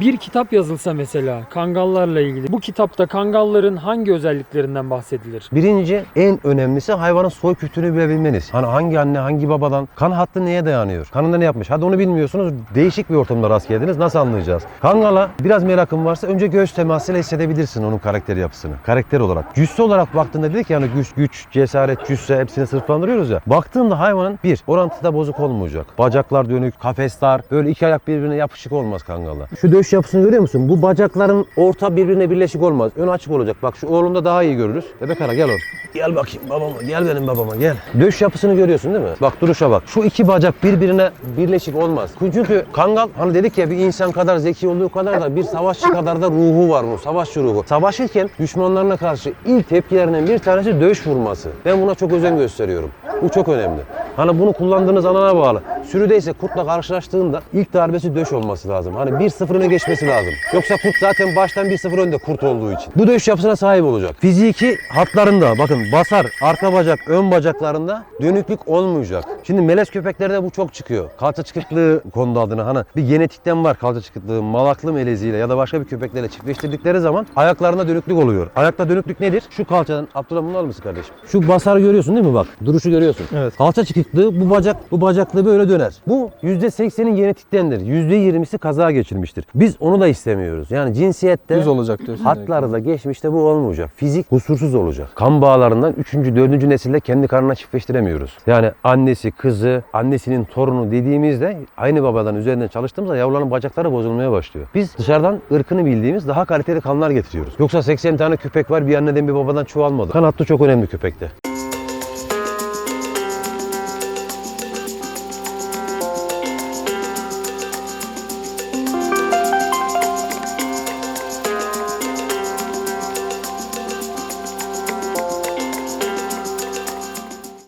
Bir kitap yazılsa mesela kangallarla ilgili. Bu kitapta kangalların hangi özelliklerinden bahsedilir? Birinci en önemlisi hayvanın soy kültürünü bilebilmeniz. Hani hangi anne hangi babadan kan hattı neye dayanıyor? Kanında ne yapmış? Hadi onu bilmiyorsunuz. Değişik bir ortamda rast geldiniz. Nasıl anlayacağız? Kangala biraz merakın varsa önce göğüs temasıyla hissedebilirsin onun karakter yapısını. Karakter olarak. Cüsse olarak baktığında dedik yani güç, güç, cesaret, cüsse hepsini sınıflandırıyoruz ya. Baktığında hayvanın bir orantıda bozuk olmayacak. Bacaklar dönük, kafesler böyle iki ayak birbirine yapışık olmaz kangala. Şu döş yapısını görüyor musun? Bu bacakların orta birbirine birleşik olmaz. Ön açık olacak. Bak şu oğlumda daha iyi görürüz. Bebek ara gel oğlum. Gel bakayım babama. Gel benim babama gel. Döş yapısını görüyorsun değil mi? Bak duruşa bak. Şu iki bacak birbirine birleşik olmaz. Çünkü kangal hani dedik ya bir insan kadar zeki olduğu kadar da bir savaşçı kadar da ruhu var bu. Savaşçı ruhu. Savaşırken düşmanlarına karşı ilk tepkilerinden bir tanesi döş vurması. Ben buna çok özen gösteriyorum. Bu çok önemli. Hani bunu kullandığınız alana bağlı. Sürüdeyse kurtla karşılaştığında ilk darbesi döş olması lazım. Hani 1-0 öne geçmesi lazım. Yoksa kurt zaten baştan 1-0 önde kurt olduğu için. Bu döş yapısına sahip olacak. Fiziki hatlarında bakın basar, arka bacak, ön bacaklarında dönüklük olmayacak. Şimdi melez köpeklerde bu çok çıkıyor. Kalça çıkıklığı kondu adına. Hani bir genetikten var kalça çıkıklığı. Malaklı meleziyle ya da başka bir köpeklerle çiftleştirdikleri zaman ayaklarında dönüklük oluyor. Ayakta dönüklük nedir? Şu kalçadan Abdullah bunu alır mısın kardeşim? Şu basarı görüyorsun değil mi bak? Duruşu görüyorsun. Evet. Kalça çıkıklığı bu bacak bu bacaklığı böyle döner. Bu %80'in genetiktendir. %20'si kaza geçirmiştir. Biz onu da istemiyoruz. Yani cinsiyette Düz olacak diyorsun. Hatları da geçmişte bu olmayacak. Fizik kusursuz olacak. Kan bağlarından 3. 4. nesilde kendi karnına çiftleştiremiyoruz. Yani annesi, kızı, annesinin torunu dediğimizde aynı babadan üzerinden çalıştığımızda yavruların bacakları bozulmaya başlıyor. Biz dışarıdan ırkını bildiğimiz daha kaliteli kanlar getiriyoruz. Yoksa 80 tane köpek var bir anneden bir babadan çoğalmadı. Kan hattı çok önemli köpekte.